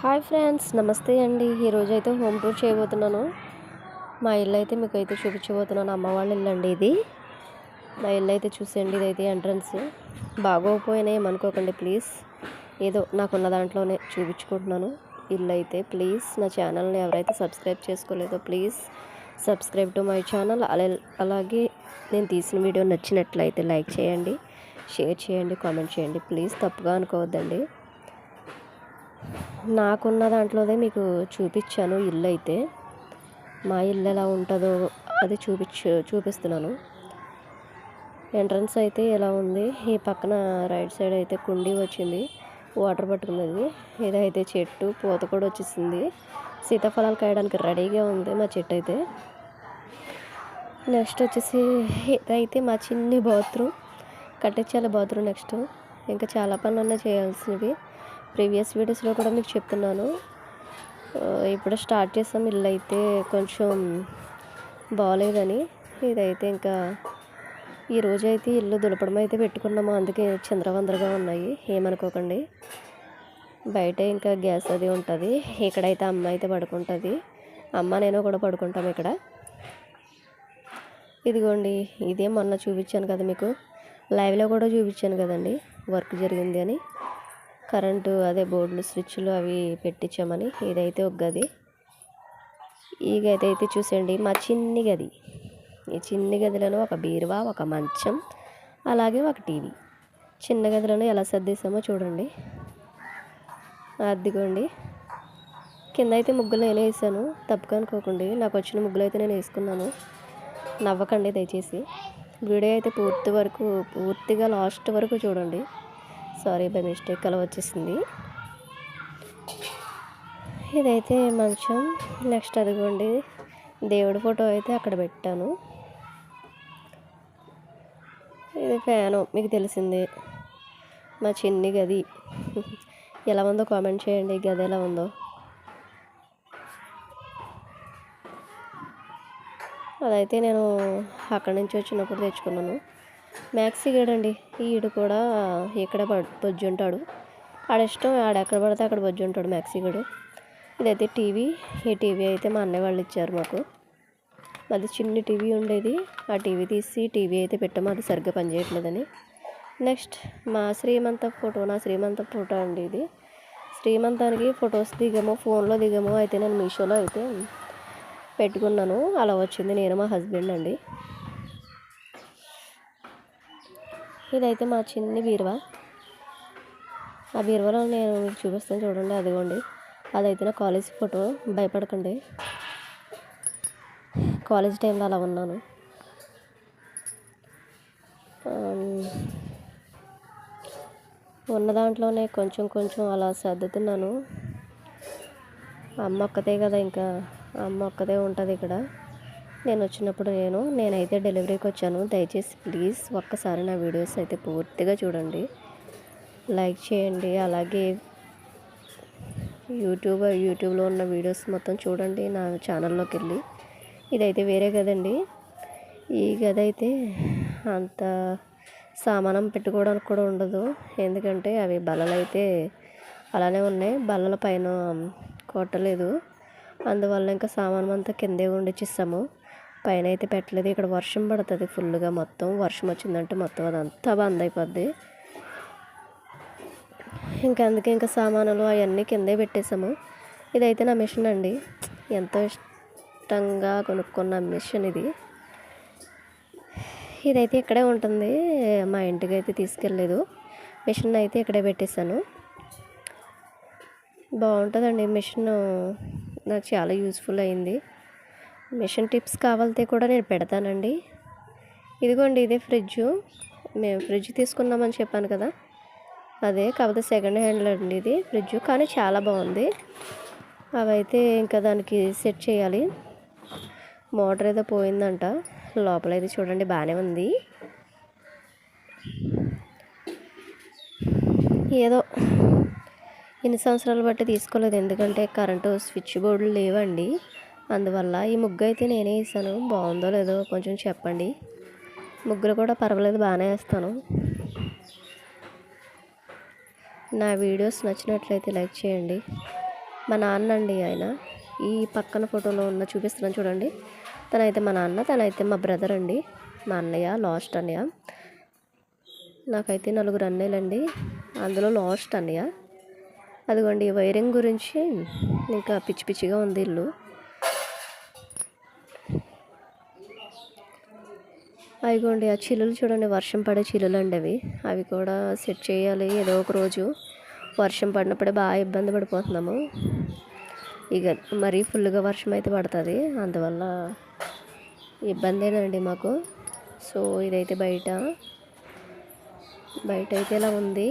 Hi friends నమస్తే అండి. ఈరోజు అయితే హోమ్ టూర్ చేయబోతున్నాను. మా ఇల్లు అయితే మీకు అయితే చూపించబోతున్నాను. అమ్మ వాళ్ళ ఇల్లు అండి ఇది. మా ఇల్లు అయితే చూసేయండి ఇదైతే ఎంట్రన్స్. బాగోకపోయినా ఏమనుకోకండి ప్లీజ్. ఏదో నాకున్న దాంట్లోనే చూపించుకుంటున్నాను. ఇల్లు అయితే ప్లీజ్. నా ఛానల్ని ఎవరైతే subscribe చేసుకోలేదో please subscribe to my channel. అలా అలాగే నేను తీసిన వీడియో నచ్చినట్లయితే లైక్ చేయండి షేర్ చేయండి కామెంట్ చేయండి. ప్లీజ్ తప్పుగా అనుకోవద్దండి. నాకున్న దాంట్లోనే మీకు చూపించాను ఇల్లు అయితే మా ఇల్లు ఎలా ఉంటుందో అది చూపించు చూపిస్తున్నాను. ఎంట్రన్స్ అయితే ఎలా ఉంది? ఈ పక్కన రైట్ సైడ్ అయితే కుండీ వచ్చింది వాటర్ పట్టుకున్నది ఇదైతే చెట్టు పూత కూడా వచ్చేసింది. సీతాఫలాలు కాయడానికి రెడీగా ఉంది మా చెట్టు అయితే. నెక్స్ట్ వచ్చేసి ఇదైతే మా చిన్ని బాత్రూమ్. కట్టించాలి బాత్రూమ్ నెక్స్ట్. ఇంకా చాలా పనులు ఉన్నాయి చేయాల్సినవి. ప్రీవియస్ వీడియోస్లో కూడా మీకు చెప్తున్నాను. ఇప్పుడు స్టార్ట్ చేసాం. ఇల్లు అయితే కొంచెం బాగాలేదని ఇదైతే ఇంకా ఈ రోజు అయితే ఇల్లు దులపడం అయితే పెట్టుకున్నాము. అందుకే చంద్రవందరగా ఉన్నాయి. ఏమనుకోకండి. బయట ఇంకా గ్యాస్ అది ఉంటుంది. ఇక్కడైతే అమ్మ అయితే పడుకుంటుంది. అమ్మ నేను కూడా పడుకుంటాం ఇక్కడ. ఇదిగోండి ఇదే మొన్న చూపించాను కదా మీకు. లైవ్లో కూడా చూపించాను కదండి. వర్క్ జరిగింది అని. కరెంటు అదే బోర్డులు స్విచ్లు అవి పెట్టించామని. ఇదైతే ఒక గది. ఈ గది అయితే చూసండి మా చిన్ని గది. ఈ చిన్ని గదిలోనూ ఒక బీరువా ఒక మంచం అలాగే ఒక టీవీ. చిన్న గదిలోనే ఎలా సర్దేశామో చూడండి. అదిగోండి. కింద అయితే ముగ్గులు నేనే వేసాను తప్పుగా అనుకోకండి. నాకు వచ్చిన ముగ్గులు అయితే నేను వేసుకున్నాను. నవ్వకండి దయచేసి. వీడియో అయితే పూర్తి వరకు పూర్తిగా లాస్ట్ వరకు చూడండి. సారీ బై మిస్టేక్ అలా వచ్చేసింది. ఇదైతే మంచం. నెక్స్ట్ అదిగోండి దేవుడి ఫోటో అయితే అక్కడ పెట్టాను. ఇది ఫ్యాను మీకు తెలిసిందే. మా చిన్ని గది. ఎలా ఉందో కామెంట్ చేయండి గది ఎలా ఉందో. అదైతే నేను అక్కడి నుంచి వచ్చినప్పుడు తెచ్చుకున్నాను. మ్యాక్సీ గడండి. ఈడు కూడా ఇక్కడ బొజ్జుంటాడు. ఆడ ఇష్టం ఆడ ఎక్కడ పడితే అక్కడ బొజ్జుంటాడు మ్యాక్సీ గడు. ఇదైతే టీవీ. ఈ టీవీ అయితే మా అన్నయ్య వాళ్ళు ఇచ్చారు మాకు. మాది చిన్న టీవీ ఉండేది. ఆ టీవీ తీసి టీవీ అయితే పెట్టాము. అది సరిగ్గా పనిచేయట్లేదని. నెక్స్ట్ మా శ్రీమంత ఫోటో నా శ్రీమంత ఫోటో అండి ఇది. శ్రీమంతానికి ఫొటోస్ దిగాము ఫోన్లో దిగాము. అయితే నేను మీషోలో అయితే పెట్టుకున్నాను. అలా వచ్చింది. నేను మా హస్బెండ్ అండి. ఇదైతే మా చిన్ని బీరువా. ఆ బీరువాలో నేను మీకు చూపిస్తాను చూడండి అదిగోండి. అదైతే నా కాలేజ్ ఫోటో భయపడకండి. కాలేజ్ టైంలో అలా ఉన్నాను. ఉన్న దాంట్లోనే కొంచెం కొంచెం అలా సర్దుతున్నాను. అమ్మ ఒక్కతే కదా ఇంకా అమ్మ ఒక్కతే ఉంటుంది ఇక్కడ. నేను వచ్చినప్పుడు నేను నేనైతే డెలివరీకి వచ్చాను. దయచేసి ప్లీజ్ ఒక్కసారి నా వీడియోస్ అయితే పూర్తిగా చూడండి. లైక్ చేయండి. అలాగే యూట్యూబ్ యూట్యూబ్లో ఉన్న వీడియోస్ మొత్తం చూడండి నా ఛానల్లోకి వెళ్ళి. ఇదైతే వేరే కదండి ఈ గది అయితే అంత సామానం పెట్టుకోవడానికి కూడా ఉండదు. ఎందుకంటే అవి బల్లలు అయితే అలానే ఉన్నాయి. బల్లల పైన కొట్టలేదు అందువల్ల ఇంకా సామానం అంతా కిందే ఉండిచ్చిస్తాము పైన అయితే పెట్టలేదు. ఇక్కడ వర్షం పడుతుంది ఫుల్గా మొత్తం. వర్షం వచ్చిందంటే మొత్తం అదంతా బంద్ అయిపోద్ది. ఇంకా అందుకే ఇంకా సామానులు అవన్నీ కిందే పెట్టేసాము ఇదైతే నా మిషన్ అండి. ఎంతో ఇష్టంగా కొనుక్కున్న మిషన్ ఇది. ఇదైతే ఇక్కడే ఉంటుంది. మా ఇంటికి అయితే తీసుకెళ్ళలేదు. మిషన్ అయితే ఇక్కడే పెట్టేశాను. బాగుంటుందండి. మిషన్ నాకు చాలా యూస్ఫుల్ అయింది. మిషన్ టిప్స్ కావాలితే కూడా నేను పెడతానండి. ఇదిగోండి ఇదే ఫ్రిడ్జ్. మేము ఫ్రిడ్జ్ తీసుకున్నామని చెప్పాను కదా. అదే కాకపోతే సెకండ్ హ్యాండ్లో అండి ఇది ఫ్రిడ్జ్ కానీ చాలా బాగుంది. అవైతే ఇంకా దానికి సెట్ చేయాలి. మోటార్ ఏదో పోయిందంట. లోపల అయితే చూడండి బాగానే ఉంది. ఏదో ఇన్ని సంవత్సరాలు బట్టి తీసుకోలేదు. ఎందుకంటే కరెంటు స్విచ్ బోర్డులు లేవండి. అందువల్ల ఈ ముగ్గు అయితే నేనే వేసాను. బాగుందో లేదో కొంచెం చెప్పండి. ముగ్గులు కూడా పర్వాలేదు బాగానే వేస్తాను. నా వీడియోస్ నచ్చినట్లయితే లైక్ చేయండి. మా నాన్న అండి ఆయన. ఈ పక్కన ఫోటోలో ఉన్న చూపిస్తున్నాను చూడండి. తనైతే మా నాన్న తనైతే మా బ్రదర్ అండి. మా అన్నయ్య లాస్ట్ అన్నయ్య. నాకైతే నలుగురు అన్నయ్యలండి. అందులో లాస్ట్ అన్నయ్య. అదిగోండి వైరింగ్ గురించి ఇంకా పిచ్చి పిచ్చిగా ఉంది ఇల్లు. అవిగోండి ఆ చిల్లులు చూడండి వర్షం పడే చిల్లులు అండి అవి. అవి కూడా సెట్ చేయాలి ఏదో ఒక రోజు. వర్షం పడినప్పుడే బాగా ఇబ్బంది పడిపోతున్నాము. ఇక మరీ ఫుల్గా వర్షం అయితే పడుతుంది. అందువల్ల ఇబ్బందేనండి మాకు. సో ఇదైతే బయట. బయట అయితే ఇలా ఉంది?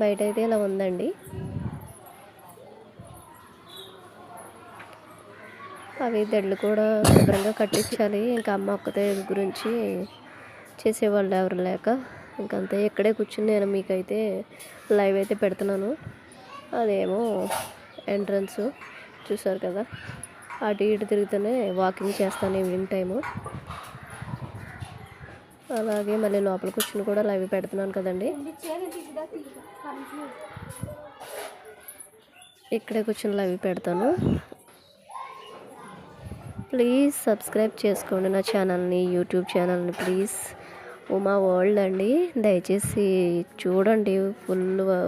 బయట అయితే ఇలా ఉందండి? అవి దడ్లు కూడా శుభ్రంగా కట్టించాలి. ఇంకా అమ్మ ఒక్కతే గురించి చేసేవాళ్ళు ఎవరు లేక. ఇంకంతే ఇక్కడే కూర్చుని నేను మీకైతే లైవ్ అయితే పెడుతున్నాను. అదేమో ఎంట్రన్స్. చూసారు కదా? అటు ఇటు తిరుగుతూనే వాకింగ్ చేస్తాను ఈవినింగ్ టైము. అలాగే మళ్ళీ లోపల కూర్చుని కూడా లైవ్ పెడుతున్నాను కదండి. ఇక్కడే కూర్చుని లైవ్ పెడతాను. ప్లీజ్ సబ్స్క్రైబ్ చేసుకోండి నా ఛానల్ని యూట్యూబ్ ఛానల్ని ప్లీజ్. ఉమా వరల్డ్ అండి దయచేసి చూడండి ఫుల్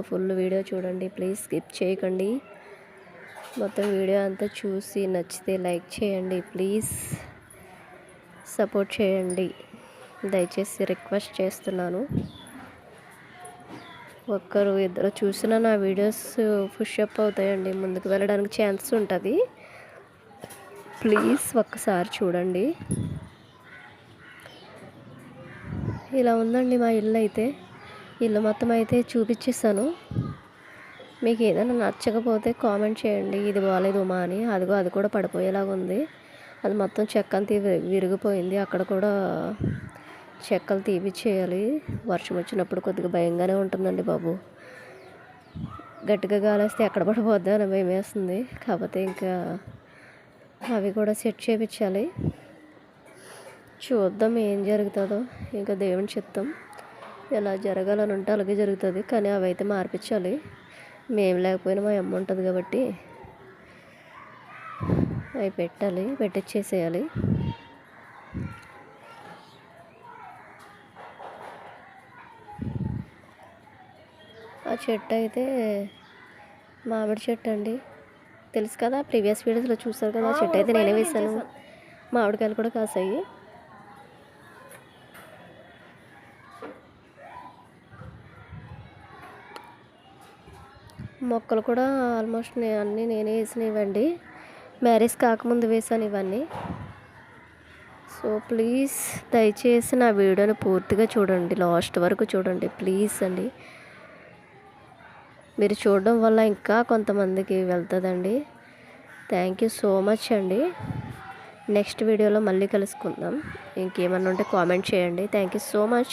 ఫుల్ వీడియో చూడండి ప్లీజ్ స్కిప్ చేయకండి. మొత్తం వీడియో అంతా చూసి నచ్చితే లైక్ చేయండి ప్లీజ్ సపోర్ట్ చేయండి. దయచేసి రిక్వెస్ట్ చేస్తున్నాను. ఒక్కరు ఇద్దరు చూసినా నా వీడియోస్ పుషప్ అవుతాయండి ముందుకు వెళ్ళడానికి ఛాన్స్ ఉంటుంది. ప్లీజ్ ఒక్కసారి చూడండి. ఇలా ఉందండి మా ఇల్లు అయితే. ఇల్లు మొత్తం అయితే చూపించేస్తాను మీకు ఏదైనా నచ్చకపోతే కామెంట్ చేయండి. ఇది బాగాలేదు మా అని. అదిగో అది కూడా పడిపోయేలాగా ఉంది. అది మొత్తం చెక్క అంతా విరిగిపోయింది. అక్కడ కూడా చెక్కలు తీపిచ్చేయాలి. వర్షం వచ్చినప్పుడు కొద్దిగా భయంగానే ఉంటుందండి బాబు. గట్టిగా గాలేస్తే ఎక్కడ పడిపోద్దా అని భయం వేస్తుంది కాకపోతే ఇంకా అవి కూడా సెట్ చేయించాలి చూద్దాం ఏం జరుగుతుందో. ఇంకా దేవుని చిత్తం ఎలా జరగాలని ఉంటే అలాగే జరుగుతుంది. కానీ అవి అయితే మార్పించాలి. మేము లేకపోయినా మా అమ్మ ఉంటుంది కాబట్టి అవి పెట్టాలి పెట్టించేసేయాలి ఆ చెట్టు అయితే మామిడి చెట్టు అండి. తెలుసు కదా ప్రీవియస్ వీడియోస్లో చూసారు కదా చెట్టు అయితే నేనే వేసాను మామిడికాయలు కూడా కాసాయి. మొక్కలు కూడా ఆల్మోస్ట్ నే అన్నీ నేనే వేసినవండి మ్యారేజ్ కాకముందు వేసాను ఇవన్నీ. సో ప్లీజ్ దయచేసి నా వీడియోని పూర్తిగా చూడండి లాస్ట్ వరకు చూడండి ప్లీజ్ అండి. మీరు చూడడం వల్ల ఇంకా కొంతమందికి వెళ్తుందండి. థ్యాంక్ యూ సో మచ్ అండి. నెక్స్ట్ వీడియోలో మళ్ళీ కలుసుకుందాం. ఇంకేమన్నా ఉంటే కామెంట్ చేయండి. Thank you so much